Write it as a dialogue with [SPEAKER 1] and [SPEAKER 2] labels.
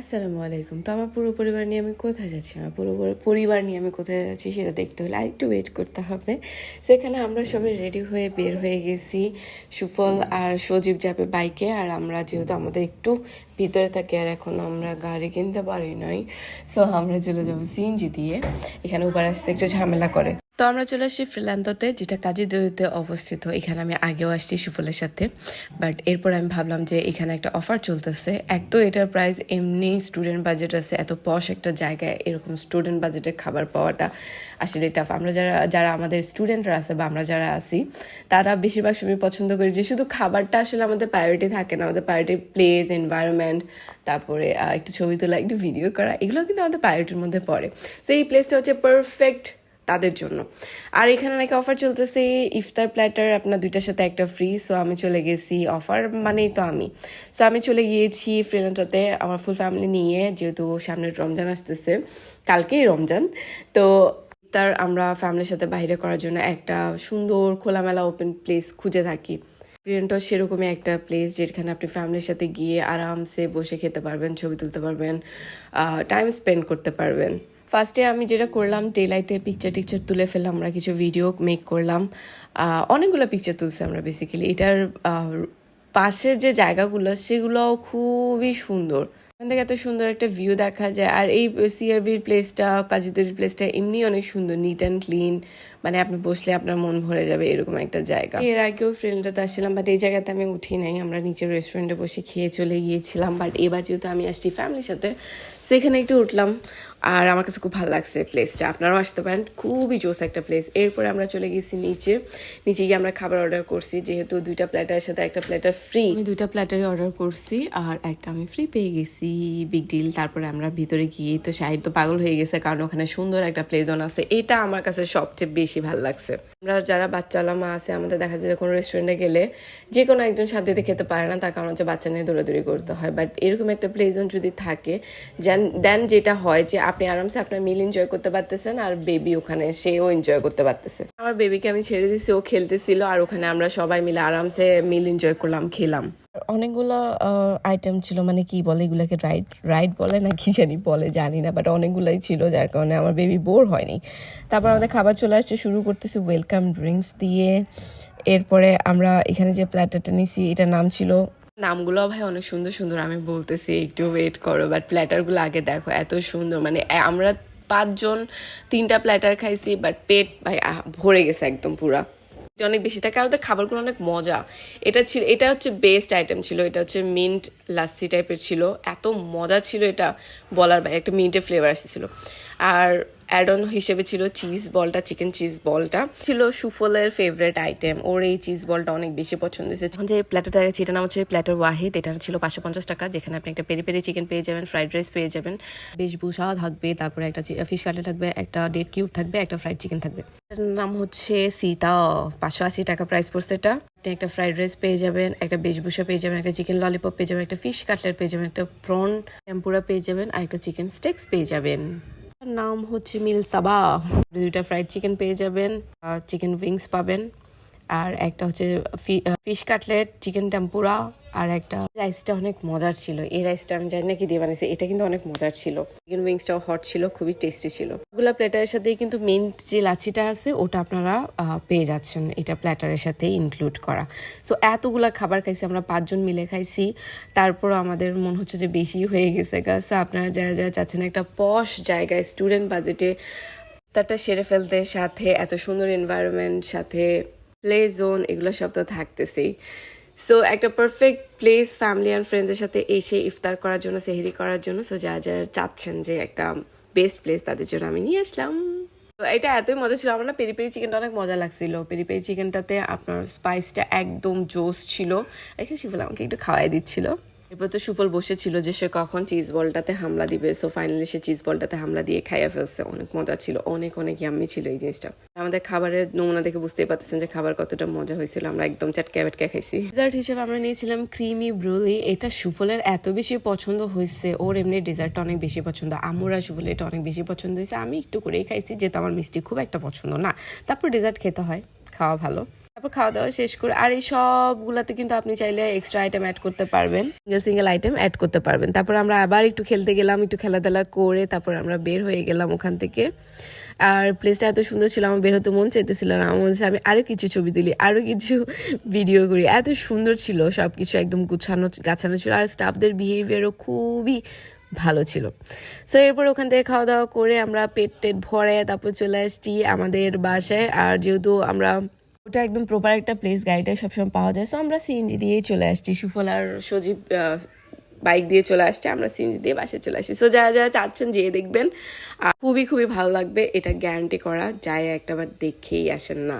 [SPEAKER 1] আসসালামু আলাইকুম। তো আমার পুরো পরিবার নিয়ে আমি কোথায় যাচ্ছি? আমার পুরো পরিবার নিয়ে আমি কোথায় যাচ্ছি সেটা দেখতে হলে আরেকটু ওয়েট করতে হবে। সেখানে আমরা সবাই রেডি হয়ে বের হয়ে গেছি সুফল আর সজীব যাবে বাইকে আর আমরা যেহেতু আমাদের একটু ভিতরে থাকি আর এখন আমরা গাড়ি কিনতে পারি নাই সো আমরা চলে যাব সিএনজি দিয়ে। এখানে উবার আসতে একটু ঝামেলা করে। তো আমরা চলে আসছি ফ্রিল্যান্ডতে যেটা কাজী দরিতে অবস্থিত। এখানে আমি আগেও আসছি সুফলের সাথে বাট এরপর আমি ভাবলাম যে এখানে একটা অফার চলতেছে। এক তো এটার প্রাইস এমনি স্টুডেন্ট বাজেট আছে, এত পশ একটা জায়গায় এরকম স্টুডেন্ট বাজেটে খাবার পাওয়াটা আসলে টাফ আমরা যারা যারা আমাদের স্টুডেন্টরা আছে বা আমরা যারা আছি, তারা বেশিরভাগ সময় পছন্দ করি যে শুধু খাবারটা আসলে আমাদের প্রায়োরিটি থাকে না, আমাদের প্রায়োরিটি প্লেস এনভায়রনমেন্ট তারপরে একটু ছবি তোলা, একটু ভিডিও করা এগুলো কিন্তু আমাদের প্রায়োরিটির মধ্যে পড়ে। সো এই প্লেসটা হচ্ছে পারফেক্ট তাদের জন্য। আর এখানে নাকি অফার চলতেছে ইফতার প্ল্যাটার আপনার দুইটার সাথে একটা ফ্রি সো আমি চলে গেছি অফার মানেই তো আমি। সো আমি চলে গিয়েছি ফ্রিল্যান্ডটাতে আমার ফুল ফ্যামিলি নিয়ে, যেহেতু সামনের রমজান আসতেছে, কালকেই রমজান। তো ইফতার আমরা ফ্যামিলির সাথে বাইরে করার জন্য একটা সুন্দর খোলামেলা ওপেন প্লেস খুঁজে থাকি। প্রিয়নটা সেরকমই একটা প্লেস যেখানে আপনি ফ্যামিলির সাথে গিয়ে আরামসে বসে খেতে পারবেন, ছবি তুলতে পারবেন টাইম স্পেন্ড করতে পারবেন। ফার্স্টে আমি যেটা করলাম ডে লাইটে পিকচার টিকচার তুলে ফেললাম, আমরা কিছু ভিডিও মেক করলাম। অনেকগুলো পিকচার তুলছি আমরা বেসিক্যালি এটার পাশের যে জায়গাগুলো সেগুলো খুবই সুন্দর। এখান থেকে এত সুন্দর একটা ভিউ দেখা যায়। আর এই সিআরবির প্লেসটা কাজিদুরির প্লেসটা এমনি অনেক সুন্দর নিট অ্যান্ড ক্লিন মানে আপনি বসলে আপনার মন ভরে যাবে এরকম একটা জায়গা। এর আগেও ফ্রেন্ডরা তো আসছিলাম বাট এই জায়গাতে আমি উঠি নাই। আমরা নিচের রেস্টুরেন্টে বসে খেয়ে চলে গিয়েছিলাম। বাট এবার যেহেতু আমি আসছি ফ্যামিলির সাথে সো এখানে একটু উঠলাম। আর আমার কাছে খুব ভালো লাগছে প্লেসটা আপনারাও আসতে পারেন, খুবই জোস একটা প্লেস এরপরে আমরা চলে গেছি নিচে। নিচে গিয়ে আমরা খাবার অর্ডার করছি, যেহেতু দুইটা প্ল্যাটারের সাথে একটা প্ল্যাটার ফ্রি আমি দুইটা প্ল্যাটারই অর্ডার করছি, আর একটা আমি ফ্রি পেয়ে গেছি বিগ ডিল তারপরে আমরা ভিতরে গিয়ে তো সাহিত্য তো পাগল হয়ে গেছে, কারণ ওখানে সুন্দর একটা প্লেজন আছে। এটা আমার কাছে সবচেয়ে বেশি ভালো লাগছে। আমরা যারা বাচ্চালা মা আছে, আমাদের দেখা যায় কোনো রেস্টুরেন্টে গেলে যে কোনো একজন শান্তিতে খেতে পারে না, তার কারণ হচ্ছে বাচ্চা নিয়ে দৌড়াদৌড়ি করতে হয়। বাট এরকম একটা প্লে জোন যদি থাকে দেন যেটা হয় যে আপনি আরামসে আপনার মিল এনজয় করতে পারতেছেন আর বেবি ওখানে সেও এনজয় করতে পারতেছে। আমার বেবিকে আমি ছেড়ে দিছি, ও খেলতেছিল আর ওখানে আমরা সবাই মিলে আরামসে মিল এনজয় করলাম, খেলাম। অনেকগুলো আইটেম ছিল মানে কি বলে এগুলাকে রাইড রাইড বলে না কি জানি বলে, জানি না বাট অনেকগুলাই ছিল, যার কারণে আমার বেবি বোর হয়নি। তারপর আমাদের খাবার চলে আসছে, শুরু করতেছি ওয়েলকাম ড্রিঙ্কস দিয়ে। এরপরে আমরা এখানে যে প্ল্যাটারটা নিছি, এটার নাম ছিল নামগুলো ভাই অনেক সুন্দর সুন্দর, আমি বলতেছি, একটু ওয়েট করো বাট প্ল্যাটারগুলো আগে দেখো, এত সুন্দর মানে আমরা পাঁচজন তিনটা প্ল্যাটার খাইছি বাট পেট, ভাই ভরে গেছে একদম পুরা। এটা অনেক বেশি থাকে, আর ওদের খাবারগুলো অনেক মজা। এটা ছিল, এটা হচ্ছে বেস্ট আইটেম ছিল, এটা হচ্ছে মিন্ট লাসি টাইপের ছিল। এত মজা ছিল এটা বলার বাইরে, একটা মিন্টের ফ্লেভার আসছিল আর অ্যাড অন হিসেবে ছিল চিজ বলটা চিকেন চিজ বলটা ছিল সুফলের ফেভারেট আইটেম ওর এই চিজ বলটা অনেক বেশি পছন্দ হয়েছে। যে প্ল্যাটারটা আছে এটা নাম হচ্ছে প্ল্যাটার ওয়াহিদ এটা ছিল পাঁচশো পঞ্চাশ টাকা, যেখানে আপনি একটা পেরি পেরি চিকেন পেয়ে যাবেন ফ্রাইড রাইস পেয়ে যাবেন। বেশ ভূষা থাকবে, তারপরে একটা ফিশ কাটে থাকবে, একটা ডেড কিউব থাকবে, একটা ফ্রাইড চিকেন থাকবে। এটার নাম হচ্ছে সীতা পাঁচশো আশি টাকা প্রাইস পড়ছে এটা। আপনি একটা ফ্রাইড রাইস পেয়ে যাবেন, একটা বেশভূষা পেয়ে যাবেন, একটা চিকেন ললিপপ পেয়ে যাবেন, একটা ফিশ কাটলেট পেয়ে যাবেন, একটা প্রন টেম্পুরা পেয়ে যাবেন, আর একটা চিকেন স্টেক্স পেয়ে যাবেন। নাম হচ্ছে মিল সাবা দুইটা ফ্রাইড চিকেন পেয়ে যাবেন চিকেন উইংস পাবেন। আর একটা হচ্ছে ফিশ কাটলেট চিকেন টেম্পুরা আর একটা রাইসটা অনেক মজার ছিল। এই রাইসটা আমি জানি না কি দিয়ে বানিয়েছে, এটা কিন্তু অনেক মজার ছিল। চিকেন উইংসটাও হট ছিল, খুবই টেস্টি ছিল। ওগুলা প্ল্যাটারের সাথে কিন্তু মেন যে লাচিটা আছে, ওটা আপনারা পেয়ে যাচ্ছেন। এটা প্ল্যাটারের সাথে ইনক্লুড করা। সো এতগুলা খাবার খাইছি, আমরা পাঁচজন মিলে খাইছি। তারপর আমাদের মনে হচ্ছে যে বেশি হয়ে গেছে গাছ আপনারা যারা যারা চাচ্ছেন একটা পশ জায়গায় স্টুডেন্ট বাজেটে তারটা সেরে ফেলতে, সাথে এত সুন্দর এনভায়রনমেন্ট সাথে প্লে জোন এগুলো সব তো থাকতেছেই। সো একটা পারফেক্ট প্লেস ফ্যামিলি অ্যান্ড ফ্রেন্ডসের সাথে এসে ইফতার করার জন্য, সেহেরি করার জন্য সো যারা যারা চাচ্ছেন যে একটা বেস্ট প্লেস তাদের জন্য আমি নিয়ে আসলাম। তো এটা এতই মজা ছিল, আমার না পেরি পেরি চিকেনটা অনেক মজা লাগছিল। পেরি পেরি চিকেনটাতে আপনার স্পাইসটা একদম জোস ছিল। এখানে শিফুল আমাকে একটু খাওয়াই দিচ্ছিল। এরপর তো সুফল বসেছিল যে সে কখন চিজ বলটাতে হামলা দিবে। সো ফাইনালি সে চিজ বলটাতে হামলা দিয়ে খাইয়া ফেলছে। অনেক মজা ছিল। অনেক অনেক ইয়াম্মি ছিল এই জিনিসটা। আমাদের খাবারের নমুনা দেখে বুঝতেই পারতেছেন যে খাবার কতটা মজা হয়েছিল। আমরা একদম চাটকা ব্যাটকা খাইছি। ডেজার্ট হিসেবে আমরা নিয়েছিলাম ক্রিমি ব্রুলি এটা সুফলের এত বেশি পছন্দ হয়েছে। ওর এমনি ডেজার্টটা অনেক বেশি পছন্দ। আমরা সুফল এটা অনেক বেশি পছন্দ হয়েছে। আমি একটু করেই খাইছি, যেহেতু আমার মিষ্টি খুব একটা পছন্দ না। তারপর ডেজার্ট খেতে হয়। খাওয়া ভালো। তারপর খাওয়া দাওয়া শেষ করে আর এই সবগুলোতে কিন্তু আপনি চাইলে এক্সট্রা আইটেম অ্যাড করতে পারবেন। সিঙ্গেল সিঙ্গেল আইটেম অ্যাড করতে পারবেন। তারপর আমরা আবার একটু খেলতে গেলাম, একটু খেলাধুলা করে তারপর আমরা বের হয়ে গেলাম ওখান থেকে। আর প্লেসটা এত সুন্দর ছিল, আমার বের হতে মন চাইতেছিল না। আমার মনে আমি আরও কিছু ছবি তুলি আরও কিছু ভিডিও করি। এত সুন্দর ছিল সব কিছু একদম গুছানো, গাছানো ছিল। আর স্টাফদের বিহেভিয়ারও খুবই ভালো ছিল। সো এরপর ওখান থেকে খাওয়া দাওয়া করে আমরা পেট টেট ভরে তারপর চলে আসছি আমাদের বাসায়। আর যেহেতু আমরা ওটা একদম প্রপার একটা প্লেস গাড়িটা সবসময় পাওয়া যায়। সো আমরা সিএনজি দিয়েই চলে আসছি। সুফল আর সজীব বাইক দিয়ে চলে আসছে। আমরা সিএনজি দিয়ে বাসে চলে আসছি। সো যারা যারা চাচ্ছেন যেয়ে দেখবেন। খুবই খুবই ভালো লাগবে এটা গ্যারান্টি করা। যায় একটাবার দেখেই আসেন না।